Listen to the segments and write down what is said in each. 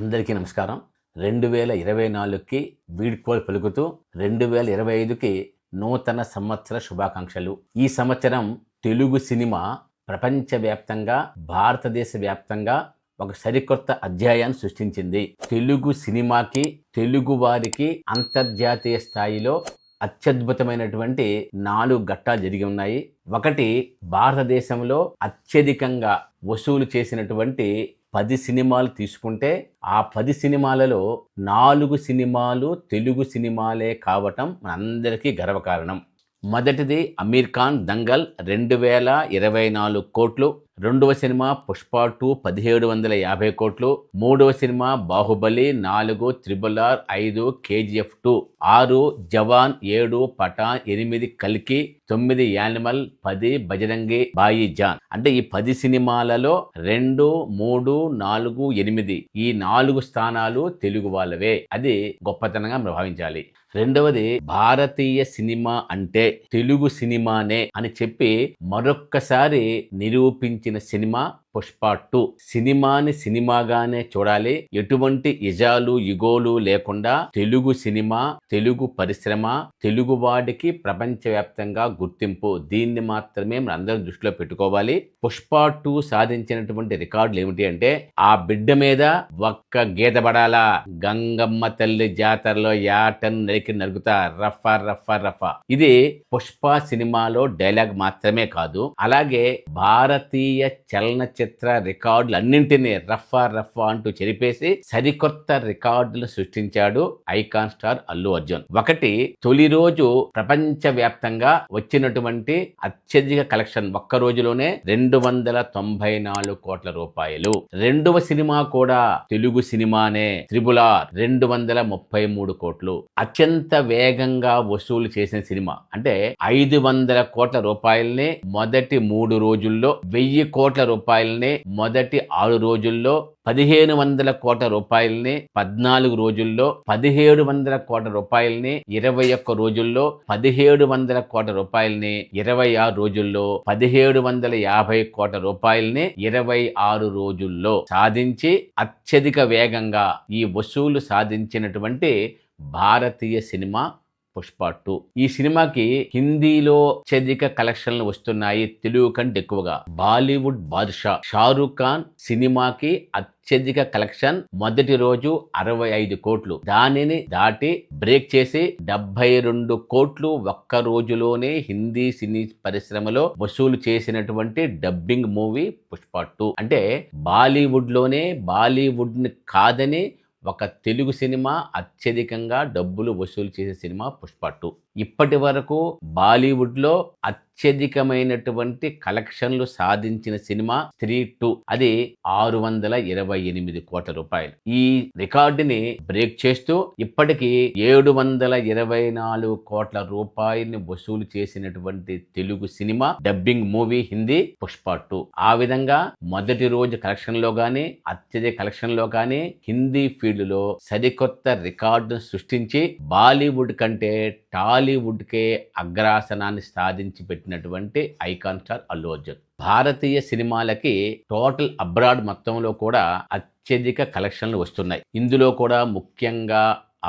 అందరికీ నమస్కారం. రెండు వేల ఇరవై నాలుగుకి వీడ్కోలు పలుకుతూ రెండు వేల ఇరవై ఐదుకి నూతన సంవత్సర శుభాకాంక్షలు. ఈ సంవత్సరం తెలుగు సినిమా ప్రపంచవ్యాప్తంగా భారతదేశ వ్యాప్తంగా ఒక సరికొత్త అధ్యాయాన్ని సృష్టించింది. తెలుగు సినిమాకి తెలుగు వారికి అంతర్జాతీయ స్థాయిలో అత్యద్భుతమైనటువంటి నాలుగు ఘట్టాలు జరిగి ఉన్నాయి. ఒకటి భారతదేశంలో అత్యధికంగా వసూలు చేసినటువంటి పది సినిమాలు తీసుకుంటే ఆ పది సినిమాలలో నాలుగు సినిమాలు తెలుగు సినిమాలే కావటం మనందరికీ గర్వకారణం. మొదటిది అమీర్ ఖాన్ దంగల్ రెండు వేల ఇరవై నాలుగు కోట్లు. రెండవ సినిమా పుష్ప టూ పదిహేడు వందల యాభై కోట్లు. మూడవ సినిమా బాహుబలి నాలుగు త్రిబుల్ ఆర్ ఐదు కేజీఎఫ్ టూ. ఆరు జవాన్ ఏడు పఠాన్ ఎనిమిది కల్కి తొమ్మిది యానిమల్ పది బజరంగి బాయి జాన్. అంటే ఈ పది సినిమాలలో రెండు మూడు నాలుగు ఎనిమిది ఈ నాలుగు స్థానాలు తెలుగు వాళ్ళవే. అది గొప్పతనంగా మనం భావించాలి. రెండవది భారతీయ సినిమా అంటే తెలుగు సినిమానే అని చెప్పి మరొక్కసారి నిరూపించిన సినిమా పుష్ప టూ. సినిమాని సినిమాగానే చూడాలి. ఎటువంటి ఇజాలు ఇగోలు లేకుండా తెలుగు సినిమా తెలుగు పరిశ్రమ తెలుగు వాడికి ప్రపంచవ్యాప్తంగా గుర్తింపు. దీన్ని మాత్రమే మనం అందరం దృష్టిలో పెట్టుకోవాలి. పుష్ప టూ సాధించినటువంటి రికార్డులు ఏమిటి అంటే ఆ బిడ్డ మీద ఒక్క గీత పడాలా. గంగమ్మ తల్లి జాతరలో యాటన్ నరికి నరుగుతా. రఫా రఫా రఫా. ఇది పుష్ప సినిమాలో డైలాగ్ మాత్రమే కాదు. అలాగే భారతీయ చలనచిత్ర రికార్డులు అన్నింటినీ రఫా రఫా అంటూ చెరిపేసి సరికొత్త రికార్డులు సృష్టించాడు ఐకాన్ స్టార్ అల్లు అర్జున్. ఒకటి తొలి రోజు ప్రపంచ వ్యాప్తంగా వచ్చినటువంటి అత్యధిక కలెక్షన్ ఒక్క రోజులోనే రెండు వందల తొంభై నాలుగు కోట్ల రూపాయలు. రెండవ సినిమా కూడా తెలుగు సినిమానే త్రిబులార్ రెండు వందల ముప్పై మూడు కోట్లు. అత్యంత వేగంగా వసూలు చేసిన సినిమా. అంటే ఐదు వందల కోట్ల రూపాయల్ని మొదటి మూడు రోజుల్లో వెయ్యి కోట్ల రూపాయల్ని మొదటి ఆరు రోజుల్లో పదిహేను వందల కోట్ల రూపాయల్ని పద్నాలుగు రోజుల్లో పదిహేడు వందల కోట్ల రూపాయల్ని ఇరవై ఒక్క రోజుల్లో పదిహేడు వందల కోట్ల రూపాయల్ని ఇరవై ఆరు రోజుల్లో పదిహేడు వందల యాభై కోట్ల రూపాయల్ని ఇరవై ఆరు రోజుల్లో సాధించి అత్యధిక వేగంగా ఈ వసూలు సాధించినటువంటి భారతీయ సినిమా పుష్ప టూ. ఈ సినిమాకి హిందీలో అత్యధిక కలెక్షన్లు వస్తున్నాయి తెలుగు కంటే ఎక్కువగా. బాలీవుడ్ బాద్షా. షారూక్ ఖాన్ సినిమాకి అత్యధిక కలెక్షన్ మొదటి రోజు అరవై ఐదు కోట్లు. దానిని దాటి బ్రేక్ చేసి డెబ్బై రెండు కోట్లు ఒక్క రోజులోనే హిందీ సినీ పరిశ్రమలో వసూలు చేసినటువంటి డబ్బింగ్ మూవీ పుష్ప టూ. అంటే బాలీవుడ్లోనే బాలీవుడ్ని కాదని ఒక తెలుగు సినిమా అత్యధికంగా డబ్బులు వసూలు చేసే సినిమా పుష్ప టూ. ఇప్పటి వరకు బాలీవుడ్లో అత్యధికమైనటువంటి కలెక్షన్లు సాధించిన సినిమా త్రీ టూ. అది ఆరు వందల ఇరవై ఎనిమిది కోట్ల రూపాయలు. ఈ రికార్డుని బ్రేక్ చేస్తూ ఇప్పటికీ ఏడు వందల ఇరవై నాలుగు కోట్ల రూపాయల్ని వసూలు చేసినటువంటి Telugu cinema dubbing movie Hindi Pushpa two. ఆ విధంగా మొదటి రోజు కలెక్షన్లో కానీ అత్యధిక కలెక్షన్లో కానీ హిందీ ఫీల్డ్లో సరికొత్త రికార్డును సృష్టించి బాలీవుడ్ కంటే టాలీవుడ్కే అగ్రాసనాన్ని సాధించి పెట్టినటువంటి ఐకాన్ స్టార్ అల్లు అర్జున్. భారతీయ సినిమాలకి టోటల్ అబ్రాడ్ మొత్తంలో కూడా అత్యధిక కలెక్షన్లు వస్తున్నాయి. ఇందులో కూడా ముఖ్యంగా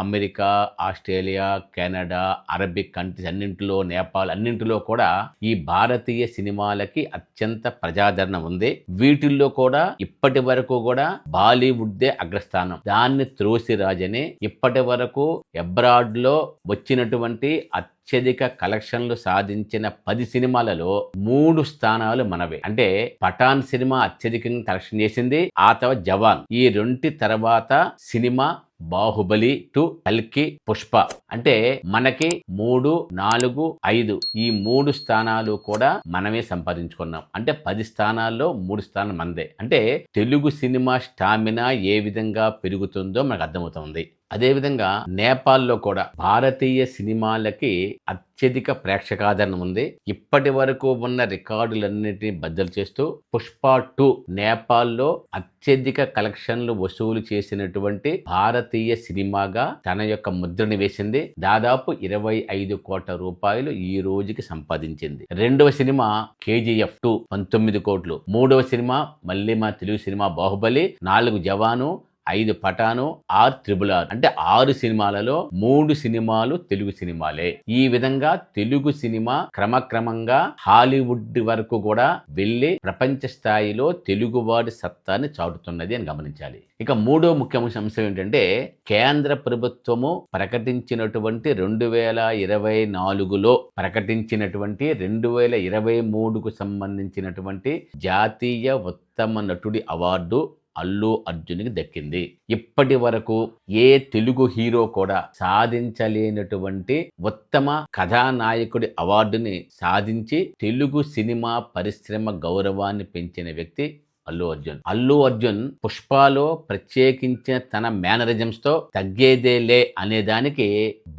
America Australia Canada Arabic countries అన్నింటిలో నేపాల్ అన్నింటిలో కూడా ఈ భారతీయ సినిమాలకి అత్యంత ప్రజాదరణ ఉంది. వీటిల్లో కూడా ఇప్పటి వరకు కూడా బాలీవుడ్దే అగ్రస్థానం. దాన్ని త్రోసిరాజని ఇప్పటి వరకు అబ్రాడ్లో వచ్చినటువంటి అత్యధిక కలెక్షన్లు సాధించిన పది సినిమాలలో మూడు స్థానాలు మనవే. అంటే పఠాన్ సినిమా అత్యధికంగా కలెక్షన్ చేసింది ఆ తర్వాత జవాన్. ఈ రెంటి తర్వాత సినిమా బాహుబలి టు అల్కి పుష్ప. అంటే మనకి మూడు నాలుగు ఐదు. ఈ మూడు స్థానాలు కూడా మనమే సంపాదించుకున్నాం. అంటే పది స్థానాల్లో మూడు స్థానం మనదే అంటే తెలుగు సినిమా స్టామినా ఏ విధంగా పెరుగుతుందో మనకు అర్థమవుతుంది. అదేవిధంగా నేపాల్లో కూడా భారతీయ సినిమాలకి అత్యధిక ప్రేక్షకాదరణ ఉంది. ఇప్పటి వరకు ఉన్న రికార్డులన్నింటినీ బద్దలు చేస్తూ పుష్ప టూ నేపాల్లో అత్యధిక కలెక్షన్లు వసూలు చేసినటువంటి భారతీయ సినిమాగా తన యొక్క ముద్రని వేసింది. దాదాపు ఇరవై ఐదు కోట్ల రూపాయలు ఈ రోజుకి సంపాదించింది. రెండవ సినిమా కేజీఎఫ్ టూ పంతొమ్మిది కోట్లు. మూడవ సినిమా మళ్ళీ మా తెలుగు సినిమా బాహుబలి నాలుగు జవాను ఐదు పటాను ఆర్ త్రిబుల్ ఆర్ అంటే ఆరు సినిమాలలో మూడు సినిమాలు తెలుగు సినిమాలే. ఈ విధంగా తెలుగు సినిమా క్రమక్రమంగా హాలీవుడ్ వరకు కూడా వెళ్ళి ప్రపంచ స్థాయిలో తెలుగువాడి సత్తాని చాటుతున్నది అని గమనించాలి. ఇక మూడో ముఖ్యమైన అంశం ఏంటంటే కేంద్ర ప్రభుత్వము ప్రకటించినటువంటి రెండు వేల ఇరవై నాలుగులో ప్రకటించినటువంటి రెండు వేల ఇరవై మూడుకు సంబంధించినటువంటి జాతీయ ఉత్తమ నటుడి అవార్డు అల్లు అర్జున్కి దక్కింది. ఇప్పటి వరకు ఏ తెలుగు హీరో కూడా సాధించలేనటువంటి ఉత్తమ కథానాయకుడి అవార్డుని సాధించి తెలుగు సినిమా పరిశ్రమ గౌరవాన్ని పెంచిన వ్యక్తి అల్లు అర్జున్. అల్లు అర్జున్ పుష్పలో ప్రత్యేకించిన తన మేనరిజమ్స్తో తగ్గేదేలే అనే దానికి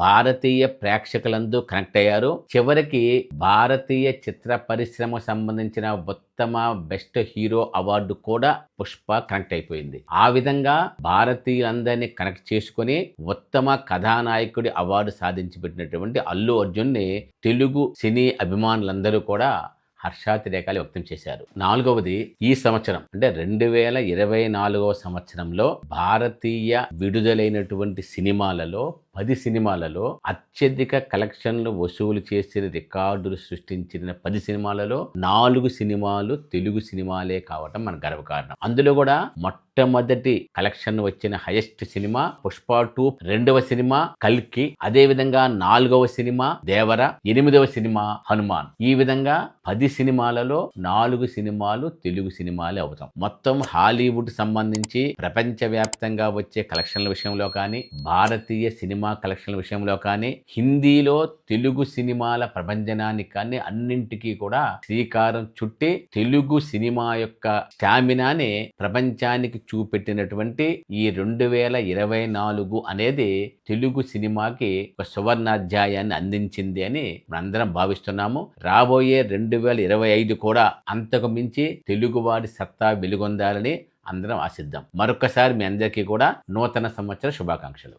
భారతీయ ప్రేక్షకులందరూ కనెక్ట్ అయ్యారు. చివరికి భారతీయ చిత్ర పరిశ్రమ సంబంధించిన ఉత్తమ బెస్ట్ హీరో అవార్డు కూడా పుష్ప కనెక్ట్ అయిపోయింది. ఆ విధంగా భారతీయులందరినీ కనెక్ట్ చేసుకుని ఉత్తమ కథానాయకుడి అవార్డు సాధించి పెట్టినటువంటి అల్లు అర్జున్ని తెలుగు సినీ అభిమానులందరూ కూడా హర్షాతిరేకాలు వ్యక్తం చేశారు. నాలుగవది ఈ సంవత్సరం అంటే రెండు వేల ఇరవై నాలుగవ సంవత్సరంలో భారతీయ విడుదలైనటువంటి సినిమాలలో పది సినిమాలలో అత్యధిక కలెక్షన్లు వసూలు చేసిన రికార్డులు సృష్టించిన పది సినిమాలలో నాలుగు సినిమాలు తెలుగు సినిమాలే కావటం మన గర్వకారణం. అందులో కూడా మొట్టమొదటి కలెక్షన్ వచ్చిన హైయెస్ట్ సినిమా పుష్ప టూ రెండవ సినిమా కల్కి అదే విధంగా నాలుగవ సినిమా దేవర ఎనిమిదవ సినిమా హనుమాన్. ఈ విధంగా పది సినిమాలలో నాలుగు సినిమాలు తెలుగు సినిమాలే అవుతాం. మొత్తం హాలీవుడ్ సంబంధించి ప్రపంచవ్యాప్తంగా వచ్చే కలెక్షన్ల విషయంలో కానీ భారతీయ సినిమా కలెక్షన్ల విషయంలో కానీ హిందీలో తెలుగు సినిమాల ప్రభంజనానికి కానీ అన్నింటికీ కూడా శ్రీకారం చుట్టి తెలుగు సినిమా యొక్క స్టామినాని ప్రపంచానికి చూపెట్టినటువంటి ఈ రెండు వేల ఇరవై నాలుగు అనేది తెలుగు సినిమాకి ఒక సువర్ణాధ్యాయాన్ని అందించింది అని మనందరం భావిస్తున్నాము. రాబోయే రెండు వేల ఇరవై ఐదు కూడా అంతకు మించి తెలుగువాడి సత్తా వెలుగొందాలని అందరం ఆశిద్దాం. మరొకసారి మీ అందరికీ కూడా నూతన సంవత్సర శుభాకాంక్షలు.